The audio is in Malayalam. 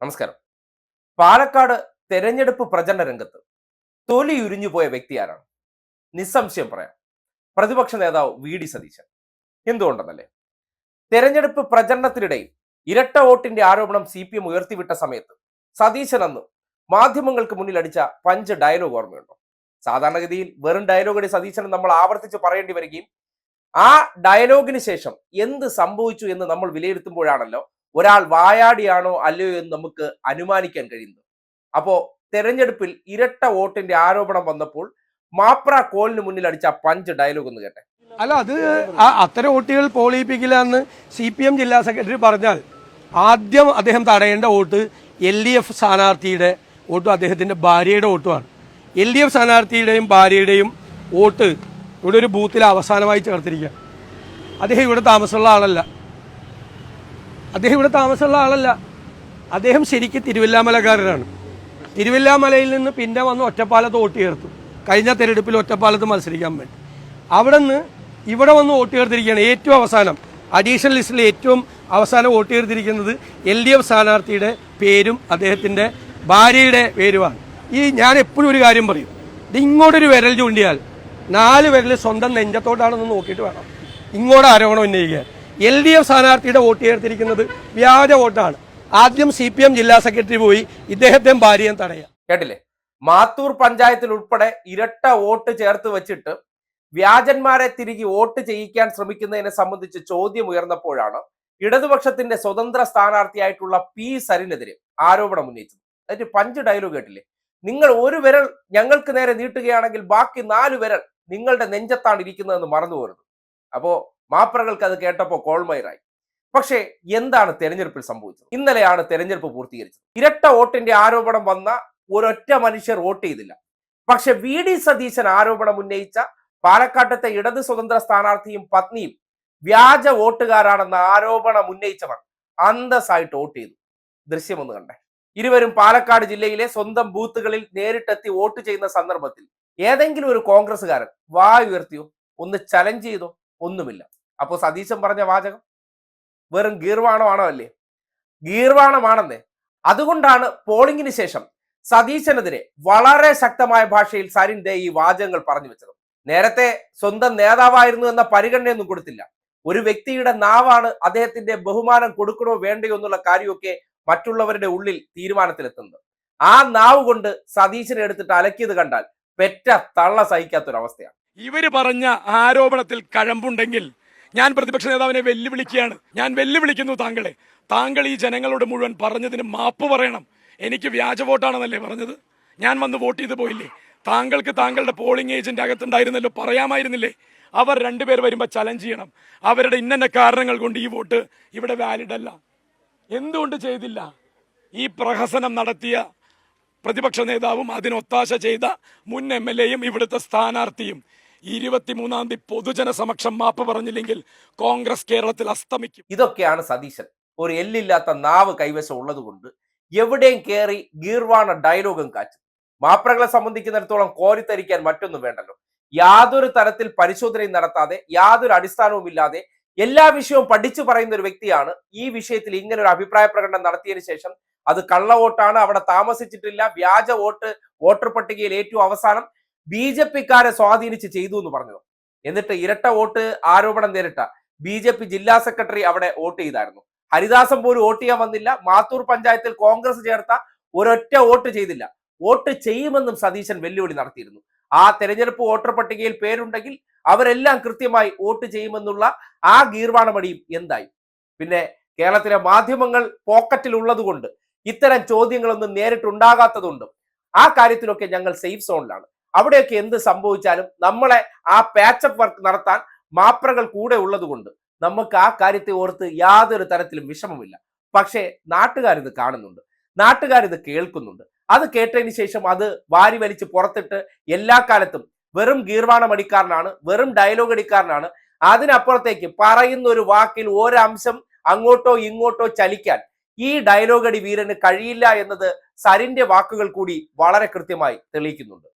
നമസ്കാരം. പാലക്കാട് തെരഞ്ഞെടുപ്പ് പ്രചരണ രംഗത്ത് തൊലി ഉരിഞ്ഞു പോയ വ്യക്തി ആരാണ്? നിസ്സംശയം പറയാം. പ്രതിപക്ഷ നേതാവ് വി ഡി സതീശൻ. എന്തുകൊണ്ടെന്നല്ലേ? തെരഞ്ഞെടുപ്പ് പ്രചരണത്തിനിടയിൽ ഇരട്ട വോട്ടിന്റെ ആരോപണം സി പി എം ഉയർത്തിവിട്ട സമയത്ത് സതീശൻ അന്ന് മാധ്യമങ്ങൾക്ക് മുന്നിൽ അടിച്ച പഞ്ച് ഡയലോഗ് ഓർമ്മയുണ്ടോ? സാധാരണഗതിയിൽ വെറും ഡയലോഗടി സതീശൻ നമ്മൾ ആവർത്തിച്ച് പറയേണ്ടി വരികയും ആ ഡയലോഗിന് ശേഷം എന്ത് സംഭവിച്ചു എന്ന് നമ്മൾ വിലയിരുത്തുമ്പോഴാണല്ലോ ഒരാൾ വായാടിയാണോ അല്ലയോ എന്ന് നമുക്ക് അനുമാനിക്കാൻ കഴിയുന്നു. അപ്പോ തെരഞ്ഞെടുപ്പിൽ ഇരട്ട വോട്ടിന്റെ ആരോപണം വന്നപ്പോൾ മാപ്ര കോലിന് മുന്നിൽ അടിച്ച പഞ്ച് ഡയലോഗ് ഒന്ന് കേട്ടെ. അല്ല അത് അത്തരം വോട്ടുകൾ പോളിപ്പിക്കില്ല എന്ന് സി പി എം ജില്ലാ സെക്രട്ടറി പറഞ്ഞാൽ ആദ്യം അദ്ദേഹം തടയേണ്ട വോട്ട് എൽ ഡി എഫ് സ്ഥാനാർത്ഥിയുടെ വോട്ടും അദ്ദേഹത്തിന്റെ ഭാര്യയുടെ വോട്ടുമാണ്. എൽ ഡി എഫ് സ്ഥാനാർത്ഥിയുടെയും ഭാര്യയുടെയും വോട്ട് ഇവിടെ ഒരു ബൂത്തിൽ അവസാനമായി ചേർത്തിരിക്കുക അദ്ദേഹം ഇവിടെ താമസമുള്ള ആളല്ല. അദ്ദേഹം ഇവിടെ താമസമുള്ള ആളല്ല. അദ്ദേഹം ശരിക്കും തിരുവില്ലാമലക്കാരനാണ്. തിരുവില്ലാമലയിൽ നിന്ന് പിന്നെ വന്ന് ഒറ്റപ്പാലത്ത് വോട്ട് ചേർത്തു. കഴിഞ്ഞ തെരഞ്ഞെടുപ്പിൽ ഒറ്റപ്പാലത്ത് മത്സരിക്കാൻ വേണ്ടി. അവിടെ നിന്ന് ഇവിടെ വന്ന് വോട്ട് ചേർത്തിരിക്കുകയാണ് ഏറ്റവും അവസാനം. അഡീഷണൽ ലിസ്റ്റിൽ ഏറ്റവും അവസാനം വോട്ട് ചേർത്തിരിക്കുന്നത് എൽ ഡി എഫ് സ്ഥാനാർത്ഥിയുടെ പേരും അദ്ദേഹത്തിന്റെ ഭാര്യയുടെ പേരുമാണ്. ഈ ഞാൻ എപ്പോഴും ഒരു കാര്യം പറയും. ഇത് ഇങ്ങോട്ടൊരു വിരൽ ചൂണ്ടിയാൽ നാല് വിരൽ സ്വന്തം നെഞ്ചത്തോട്ടാണെന്ന് നോക്കിയിട്ട് വേണം. ഇങ്ങോട്ട് ആരോപണം ഉന്നയിക്കാൻ. എൽ ഡി എഫ് സ്ഥാനാർത്ഥിയുടെ വോട്ട് ചേർത്തിരിക്കുന്നത് വ്യാജ വോട്ടാണ്. ആദ്യം സി പി എം ജില്ലാ സെക്രട്ടറി പോയി ഇദ്ദേഹത്തെ ഭാര്യയും തടയാം. കേട്ടില്ലേ? മാത്തൂർ പഞ്ചായത്തിൽ ഉൾപ്പെടെ ഇരട്ട വോട്ട് ചേർത്ത് വെച്ചിട്ട് വ്യാജന്മാരെ തിരികെ വോട്ട് ചെയ്യിക്കാൻ ശ്രമിക്കുന്നതിനെ സംബന്ധിച്ച് ചോദ്യം ഉയർന്നപ്പോഴാണ് ഇടതുപക്ഷത്തിന്റെ സ്വതന്ത്ര സ്ഥാനാർത്ഥിയായിട്ടുള്ള പി സരിനെതിരെ ആരോപണം ഉന്നയിച്ചത്. അതിന്റെ പഞ്ച് ഡയലോഗ് കേട്ടില്ലേ? നിങ്ങൾ ഒരു വിരൽ ഞങ്ങൾക്ക് നേരെ നീട്ടുകയാണെങ്കിൽ ബാക്കി നാല് വിരൽ നിങ്ങളുടെ നെഞ്ചത്താണ് ഇരിക്കുന്നതെന്ന് മറന്നു പോരുത് അപ്പോ മാപ്രകൾക്ക് അത് കേട്ടപ്പോൾ കോൾമയറായി പക്ഷേ എന്താണ് തെരഞ്ഞെടുപ്പിൽ സംഭവിച്ചത്? ഇന്നലെയാണ് തെരഞ്ഞെടുപ്പ് പൂർത്തീകരിച്ചത്. ഇരട്ട വോട്ടിന്റെ ആരോപണം വന്ന ഒരൊറ്റ മനുഷ്യർ വോട്ട് ചെയ്തില്ല. പക്ഷെ വി ഡി സതീശൻ ആരോപണം ഉന്നയിച്ച പാലക്കാട്ടത്തെ ഇടത് സ്വതന്ത്ര സ്ഥാനാർത്ഥിയും പത്നിയും വ്യാജ വോട്ടുകാരാണെന്ന ആരോപണം ഉന്നയിച്ചവർ അന്തസ്സായിട്ട് വോട്ട് ചെയ്തു. ദൃശ്യം ഒന്ന് കണ്ടേ. ഇരുവരും പാലക്കാട് ജില്ലയിലെ സ്വന്തം ബൂത്തുകളിൽ നേരിട്ടെത്തി വോട്ട് ചെയ്യുന്ന സന്ദർഭത്തിൽ ഏതെങ്കിലും ഒരു കോൺഗ്രസ്സുകാരൻ വായുയർത്തിയോ ഒന്ന് ചലഞ്ച് ചെയ്തോ ഒന്നുമില്ല. അപ്പോ സതീശൻ പറഞ്ഞ വാചകം? വെറും ഗീർവാണമാണോ അല്ലേ? ഗീർവാണമാണെന്നേ. അതുകൊണ്ടാണ് പോളിംഗിന് ശേഷം സതീശനെതിരെ വളരെ ശക്തമായ ഭാഷയിൽ സരിൻ ദേ ഈ വാചകങ്ങൾ പറഞ്ഞു വെച്ചത്. നേരത്തെ സ്വന്തം നേതാവായിരുന്നു എന്ന പരിഗണനയൊന്നും കൊടുത്തില്ല. ഒരു വ്യക്തിയുടെ നാവാണ് അദ്ദേഹത്തിന്റെ ബഹുമാനം കൊടുക്കണോ വേണ്ടയോ എന്നുള്ള കാര്യമൊക്കെ മറ്റുള്ളവരുടെ ഉള്ളിൽ തീരുമാനത്തിലെത്തുന്നത്. ആ നാവ് കൊണ്ട് സതീശനെ എടുത്തിട്ട് അലക്കിയത് കണ്ടാൽ പെറ്റ തള്ള സഹിക്കാത്തൊരവസ്ഥയാണ്. ഇവർ പറഞ്ഞ ആരോപണത്തിൽ കഴമ്പുണ്ടെങ്കിൽ ഞാൻ പ്രതിപക്ഷ നേതാവിനെ വെല്ലുവിളിക്കുകയാണ്. ഞാൻ വെല്ലുവിളിക്കുന്നു താങ്കളെ. താങ്കൾ ഈ ജനങ്ങളോട് മുഴുവൻ പറഞ്ഞതിന് മാപ്പ് പറയണം. എനിക്ക് വ്യാജ വോട്ടാണെന്നല്ലേ പറഞ്ഞത്? ഞാൻ വന്ന് വോട്ട് ചെയ്ത് പോയില്ലേ? താങ്കൾക്ക് താങ്കളുടെ പോളിംഗ് ഏജന്റ് അകത്തുണ്ടായിരുന്നല്ലോ പറയാമായിരുന്നില്ലേ? അവർ രണ്ടുപേർ വരുമ്പോൾ ചലഞ്ച് ചെയ്യണം. അവരുടെ ഇന്നന്ന കാരണങ്ങൾ കൊണ്ട് ഈ വോട്ട് ഇവിടെ വാലിഡ് അല്ല. എന്തുകൊണ്ട് ചെയ്തില്ല? ഈ പ്രഹസനം നടത്തിയ പ്രതിപക്ഷ നേതാവും അതിനൊത്താശ ചെയ്ത മുൻ എം എൽ എയും ഇവിടുത്തെ സ്ഥാനാർത്ഥിയും. ഇരുപത്തിമൂന്നാം തീയതി പൊതുജന സമക്ഷം മാപ്പ് പറഞ്ഞില്ലെങ്കിൽ കോൺഗ്രസ് കേരളത്തിൽ അസ്തമിക്കും. ഇതൊക്കെയാണ് സതീശൻ. ഒരു എല്ലില്ലാത്ത നാവ് കൈവശം ഉള്ളത് കൊണ്ട് എവിടെയും കയറി ഗീർവാണ ഡയലോഗും കാച്ചു മാപ്രകളെ സംബന്ധിക്കുന്നിടത്തോളം കോരിത്തരിക്കാൻ മറ്റൊന്നും വേണ്ടല്ലോ. യാതൊരു തരത്തിൽ പരിശോധനയും നടത്താതെ യാതൊരു അടിസ്ഥാനവും ഇല്ലാതെ എല്ലാ വിഷയവും പഠിച്ചു പറയുന്ന ഒരു വ്യക്തിയാണ് ഈ വിഷയത്തിൽ ഇങ്ങനെ ഒരു അഭിപ്രായ പ്രകടനം നടത്തിയതിനു ശേഷം അത് കള്ള വോട്ടാണ് അവിടെ താമസിച്ചിട്ടില്ല വ്യാജ വോട്ട് വോട്ടർ പട്ടികയിൽ ഏറ്റവും അവസാനം ബി ജെ പിക്കാരെ സ്വാധീനിച്ച് ചെയ്തു എന്ന് പറഞ്ഞത് എന്നിട്ട് ഇരട്ട വോട്ട് ആരോപണം നേരിട്ട ബി ജെ പി ജില്ലാ സെക്രട്ടറി അവിടെ വോട്ട് ചെയ്തായിരുന്നു. ഹരിദാസം പോലും വോട്ട് ചെയ്യാൻ വന്നില്ല. മാത്തൂർ പഞ്ചായത്തിൽ കോൺഗ്രസ് ചേർത്ത ഒരൊറ്റ വോട്ട് ചെയ്തില്ല. വോട്ട് ചെയ്യുമെന്നും സതീശൻ വെല്ലുവിളി നടത്തിയിരുന്നു. ആ തെരഞ്ഞെടുപ്പ് വോട്ടർ പട്ടികയിൽ പേരുണ്ടെങ്കിൽ അവരെല്ലാം കൃത്യമായി വോട്ട് ചെയ്യുമെന്നുള്ള ആ ഗീർവാണമടിയും എന്തായി? പിന്നെ കേരളത്തിലെ മാധ്യമങ്ങൾ പോക്കറ്റിൽ ഉള്ളതുകൊണ്ട് ഇത്തരം ചോദ്യങ്ങളൊന്നും നേരിട്ടുണ്ടാകാത്തതുകൊണ്ടും ആ കാര്യത്തിലൊക്കെ ഞങ്ങൾ സേഫ് സോണിലാണ്. അവിടെയൊക്കെ എന്ത് സംഭവിച്ചാലും നമ്മളെ ആ പാച്ചപ്പ് വർക്ക് നടത്താൻ മാപ്രകൾ കൂടെ ഉള്ളതുകൊണ്ട് നമുക്ക് ആ കാര്യത്തെ ഓർത്ത് യാതൊരു തരത്തിലും വിഷമമില്ല. പക്ഷേ നാട്ടുകാരിത് കാണുന്നുണ്ട്. നാട്ടുകാരിത് കേൾക്കുന്നുണ്ട്. അത് കേട്ടതിന് ശേഷം അത് വാരി വലിച്ച് പുറത്തിട്ട് എല്ലാ കാലത്തും വെറും ഗീർവാണം അടിക്കാരനാണ് വെറും ഡയലോഗ് അടിക്കാരനാണ്. അതിനപ്പുറത്തേക്ക് പറയുന്ന ഒരു വാക്കിൽ ഒരംശം അങ്ങോട്ടോ ഇങ്ങോട്ടോ ചലിക്കാൻ ഈ ഡയലോഗ് അടി വീരന് കഴിയില്ല എന്നത് സരിന്റെ വാക്കുകൾ കൂടി വളരെ കൃത്യമായി തെളിയിക്കുന്നുണ്ട്.